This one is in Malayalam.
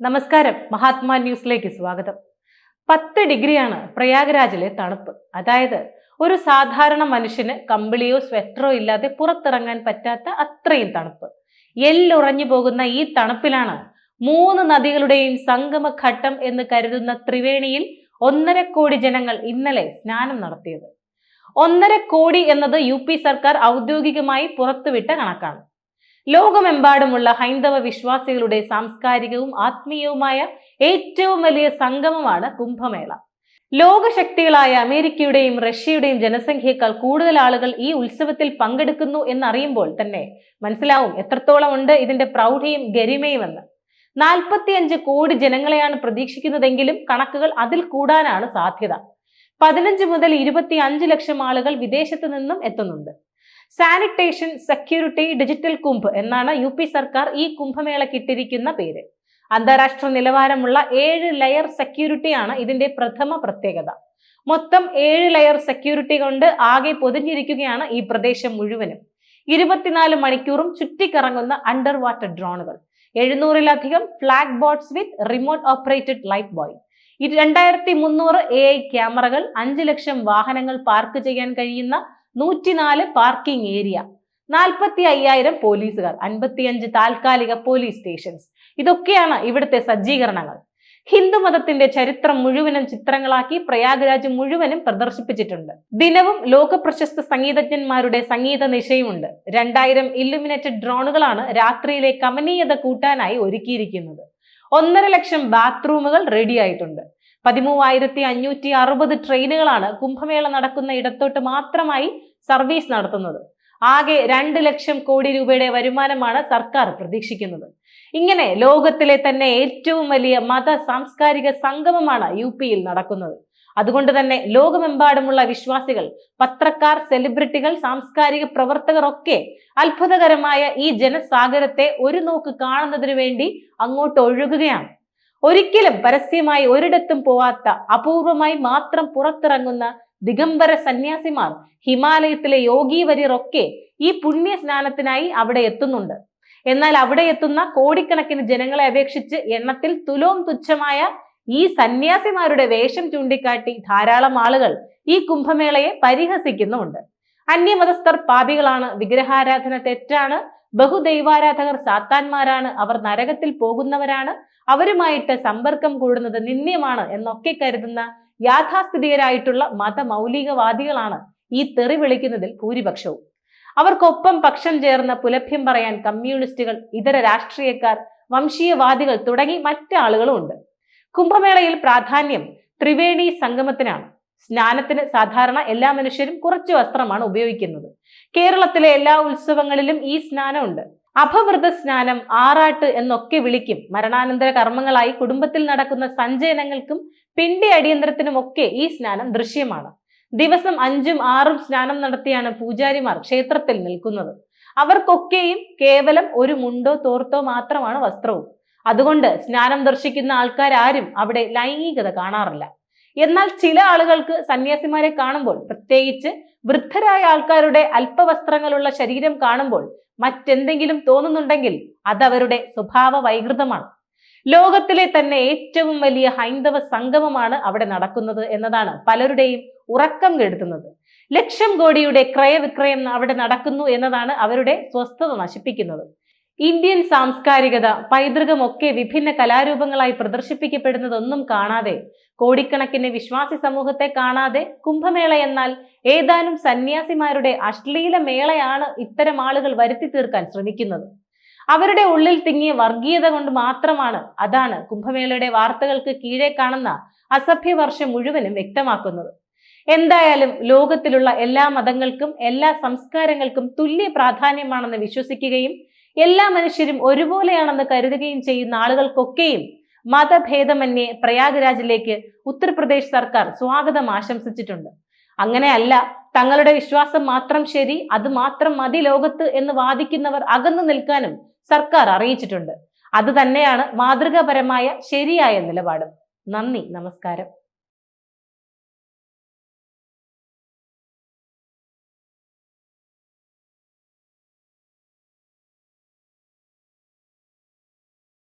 നമസ്കാരം. മഹാത്മാ ന്യൂസിലേക്ക് സ്വാഗതം. പത്ത് ഡിഗ്രിയാണ് പ്രയാഗ്രാജിലെ തണുപ്പ്. അതായത് ഒരു സാധാരണ മനുഷ്യന് കമ്പിളിയോ സ്വെറ്ററോ ഇല്ലാതെ പുറത്തിറങ്ങാൻ പറ്റാത്ത അത്രയും തണുപ്പ്. എല്ലുറഞ്ഞു പോകുന്ന ഈ തണുപ്പിലാണ് മൂന്ന് നദികളുടെയും സംഗമഘട്ടം എന്ന് കരുതുന്ന ത്രിവേണിയിൽ ഒന്നര കോടി ജനങ്ങൾ ഇന്നലെ സ്നാനം നടത്തിയത്. ഒന്നര കോടി എന്നത് യു സർക്കാർ ഔദ്യോഗികമായി പുറത്തുവിട്ട കണക്കാണ്. ലോകമെമ്പാടുമുള്ള ഹൈന്ദവ വിശ്വാസികളുടെ സാംസ്കാരികവും ആത്മീയവുമായ ഏറ്റവും വലിയ സംഗമമാണ് കുംഭമേള. ലോകശക്തികളായ അമേരിക്കയുടെയും റഷ്യയുടെയും ജനസംഖ്യയേക്കാൾ കൂടുതൽ ആളുകൾ ഈ ഉത്സവത്തിൽ പങ്കെടുക്കുന്നു എന്നറിയുമ്പോൾ തന്നെ മനസ്സിലാവും എത്രത്തോളം ഉണ്ട് ഇതിന്റെ പ്രൗഢിയും ഗരിമയും ഗരിമയുമെന്ന്. നാൽപ്പത്തിയഞ്ച് കോടി ജനങ്ങളെയാണ് പ്രതീക്ഷിക്കുന്നതെങ്കിലും കണക്കുകൾ അതിൽ കൂടാനാണ് സാധ്യത. പതിനഞ്ച് മുതൽ ഇരുപത്തി ലക്ഷം ആളുകൾ വിദേശത്തു നിന്നും എത്തുന്നുണ്ട്. സാനിറ്റേഷൻ സെക്യൂരിറ്റി ഡിജിറ്റൽ കുംഭ് എന്നാണ് യു സർക്കാർ ഈ കുംഭമേളയ്ക്ക് ഇട്ടിരിക്കുന്ന പേര്. അന്താരാഷ്ട്ര നിലവാരമുള്ള ഏഴ് ലെയർ സെക്യൂരിറ്റിയാണ് ഇതിന്റെ പ്രഥമ പ്രത്യേകത. മൊത്തം ഏഴ് ലെയർ സെക്യൂരിറ്റി കൊണ്ട് ആകെ പൊതിഞ്ഞിരിക്കുകയാണ് ഈ പ്രദേശം മുഴുവനും. ഇരുപത്തിനാല് മണിക്കൂറും ചുറ്റിക്കറങ്ങുന്ന അണ്ടർ വാട്ടർ ഡ്രോണുകൾ എഴുന്നൂറിലധികം flag boats with remote operated life buoy രണ്ടായിരത്തി മുന്നൂറ് എ ഐ ക്യാമറകൾ അഞ്ച് ലക്ഷം വാഹനങ്ങൾ പാർക്ക് ചെയ്യാൻ കഴിയുന്ന നൂറ്റിനാല് പാർക്കിംഗ് ഏരിയ നാൽപ്പത്തി അയ്യായിരം പോലീസുകാർ അൻപത്തിയഞ്ച് താൽക്കാലിക പോലീസ് സ്റ്റേഷൻസ് ഇതൊക്കെയാണ് ഇവിടുത്തെ സജ്ജീകരണങ്ങൾ. ഹിന്ദുമതത്തിന്റെ ചരിത്രം മുഴുവനും ചിത്രങ്ങളാക്കി പ്രയാഗ്രാജ് മുഴുവനും പ്രദർശിപ്പിച്ചിട്ടുണ്ട്. ദിനവും ലോക പ്രശസ്ത സംഗീതജ്ഞന്മാരുടെ സംഗീത നിശയുമുണ്ട്. രണ്ടായിരം ഇല്ലുമിനേറ്റഡ് ഡ്രോണുകളാണ് രാത്രിയിലെ കമനീയത കൂട്ടാനായി ഒരുക്കിയിരിക്കുന്നത്. ഒന്നര ലക്ഷം ബാത്റൂമുകൾ റെഡിയായിട്ടുണ്ട് പതിമൂവായിരത്തി അഞ്ഞൂറ്റി അറുപത് ട്രെയിനുകളാണ് കുംഭമേള നടക്കുന്ന ഇടത്തോട്ട് മാത്രമായി സർവീസ് നടത്തുന്നത്. ആകെ രണ്ട് ലക്ഷം കോടി രൂപയുടെ വരുമാനമാണ് സർക്കാർ പ്രതീക്ഷിക്കുന്നത്. ഇങ്ങനെ ലോകത്തിലെ തന്നെ ഏറ്റവും വലിയ മത സാംസ്കാരിക സംഗമമാണ് യു പിയിൽ നടക്കുന്നത്. അതുകൊണ്ട് തന്നെ ലോകമെമ്പാടുമുള്ള വിശ്വാസികൾ പത്രക്കാർ സെലിബ്രിറ്റികൾ സാംസ്കാരിക പ്രവർത്തകർ ഒക്കെ അത്ഭുതകരമായ ഈ ജനസാഗരത്തെ ഒരു നോക്ക് കാണുന്നതിന് വേണ്ടി അങ്ങോട്ട് ഒഴുകുകയാണ്. ഒരിക്കലും പരസ്യമായി ഒരിടത്തും പോവാത്ത അപൂർവമായി മാത്രം പുറത്തിറങ്ങുന്ന ദിഗംബര സന്യാസിമാർ ഹിമാലയത്തിലെ യോഗീവര്യരൊക്കെ ഈ പുണ്യ സ്നാനത്തിനായി അവിടെ എത്തുന്നുണ്ട്. എന്നാൽ അവിടെ എത്തുന്ന കോടിക്കണക്കിന് ജനങ്ങളെ അപേക്ഷിച്ച് എണ്ണത്തിൽ തുലോം തുച്ഛമായ ഈ സന്യാസിമാരുടെ വേഷം ചൂണ്ടിക്കാട്ടി ധാരാളം ആളുകൾ ഈ കുംഭമേളയെ പരിഹസിക്കുന്നുമുണ്ട്. അന്യമതസ്ഥർ പാപികളാണ് വിഗ്രഹാരാധന തെറ്റാണ് ബഹുദൈവാരാധകർ സാത്താന്മാരാണ് അവർ നരകത്തിൽ പോകുന്നവരാണ് അവരുമായിട്ട് സമ്പർക്കം കൂടുന്നത് നിന്ദ്യമാണ് എന്നൊക്കെ കരുതുന്ന യാഥാസ്ഥിതികരായിട്ടുള്ള മതമൗലികവാദികളാണ് ഈ തെറി വിളിക്കുന്നതിൽ ഭൂരിപക്ഷവും. അവർക്കൊപ്പം പക്ഷം ചേർന്ന പുലഭ്യം പറയാൻ കമ്മ്യൂണിസ്റ്റുകൾ ഇതര രാഷ്ട്രീയക്കാർ വംശീയവാദികൾ തുടങ്ങി മറ്റാളുകളും ഉണ്ട്. കുംഭമേളയിൽ പ്രാധാന്യം ത്രിവേണി സംഗമത്തിനാണ്. സ്നാനത്തിന് സാധാരണ എല്ലാ മനുഷ്യരും കുറച്ച് വസ്ത്രമാണ് ഉപയോഗിക്കുന്നത്. കേരളത്തിലെ എല്ലാ ഉത്സവങ്ങളിലും ഈ സ്നാനമുണ്ട്. അഭവൃത സ്നാനം ആറാട്ട് എന്നൊക്കെ വിളിക്കും. മരണാനന്തര കർമ്മങ്ങളായി കുടുംബത്തിൽ നടക്കുന്ന സഞ്ചയനങ്ങൾക്കും പിണ്ടി അടിയന്തരത്തിനുമൊക്കെ ഈ സ്നാനം ദൃശ്യമാണ്. ദിവസം അഞ്ചും ആറും സ്നാനം നടത്തിയാണ് പൂജാരിമാർ ക്ഷേത്രത്തിൽ നിൽക്കുന്നത്. അവർക്കൊക്കെയും കേവലം ഒരു മുണ്ടോ തോർത്തോ മാത്രമാണ് വസ്ത്രവും. അതുകൊണ്ട് സ്നാനം ദർശിക്കുന്ന ആൾക്കാരും അവിടെ ലൈംഗികത കാണാറില്ല. എന്നാൽ ചില ആളുകൾക്ക് സന്യാസിമാരെ കാണുമ്പോൾ പ്രത്യേകിച്ച് വൃദ്ധരായ ആൾക്കാരുടെ അല്പവസ്ത്രങ്ങളുള്ള ശരീരം കാണുമ്പോൾ മറ്റെന്തെങ്കിലും തോന്നുന്നുണ്ടെങ്കിൽ അതവരുടെ സ്വഭാവ വൈകൃതമാണ്. ലോകത്തിലെ തന്നെ ഏറ്റവും വലിയ ഹൈന്ദവ സംഗമമാണ് അവിടെ നടക്കുന്നത് എന്നതാണ് പലരുടെയും ഉറക്കം കെടുത്തുന്നത്. ലക്ഷം കോടിയുടെ ക്രയവിക്രയം അവിടെ നടക്കുന്നു എന്നതാണ് അവരുടെ സ്വസ്ഥത നശിപ്പിക്കുന്നത്. ഇന്ത്യൻ സാംസ്കാരികത പൈതൃകമൊക്കെ വിഭിന്ന കലാരൂപങ്ങളായി പ്രദർശിപ്പിക്കപ്പെടുന്നതൊന്നും കാണാതെ കോടിക്കണക്കിന് വിശ്വാസി സമൂഹത്തെ കാണാതെ കുംഭമേള എന്നാൽ ഏതാനും സന്യാസിമാരുടെ അശ്ലീല മേളയാണ് ഇത്തരം ആളുകൾ വരുത്തി തീർക്കാൻ ശ്രമിക്കുന്നത്. അവരുടെ ഉള്ളിൽ തിങ്ങിയ വർഗീയത കൊണ്ട് മാത്രമാണ് അതാണ് കുംഭമേളയുടെ വാർത്തകൾക്ക് കീഴെ കാണുന്ന അസഭ്യവർഷം മുഴുവനും വ്യക്തമാക്കുന്നത്. എന്തായാലും ലോകത്തിലുള്ള എല്ലാ മതങ്ങൾക്കും എല്ലാ സംസ്കാരങ്ങൾക്കും തുല്യ പ്രാധാന്യമാണെന്ന് വിശ്വസിക്കുകയും എല്ലാ മനുഷ്യരും ഒരുപോലെയാണെന്ന് കരുതുകയും ചെയ്യുന്ന ആളുകൾക്കൊക്കെയും മതഭേദമന്യേ പ്രയാഗ്രാജിലേക്ക് ഉത്തർപ്രദേശ് സർക്കാർ സ്വാഗതം ആശംസിച്ചിട്ടുണ്ട്. അങ്ങനെയല്ല തങ്ങളുടെ വിശ്വാസം മാത്രം ശരി അത് മാത്രം മതി ലോകത്ത് എന്ന് വാദിക്കുന്നവർ അകന്നു നിൽക്കാനും സർക്കാർ അറിയിച്ചിട്ടുണ്ട്. അത് തന്നെയാണ് മാതൃകാപരമായ ശരിയായ നിലപാട്. നന്ദി നമസ്കാരം.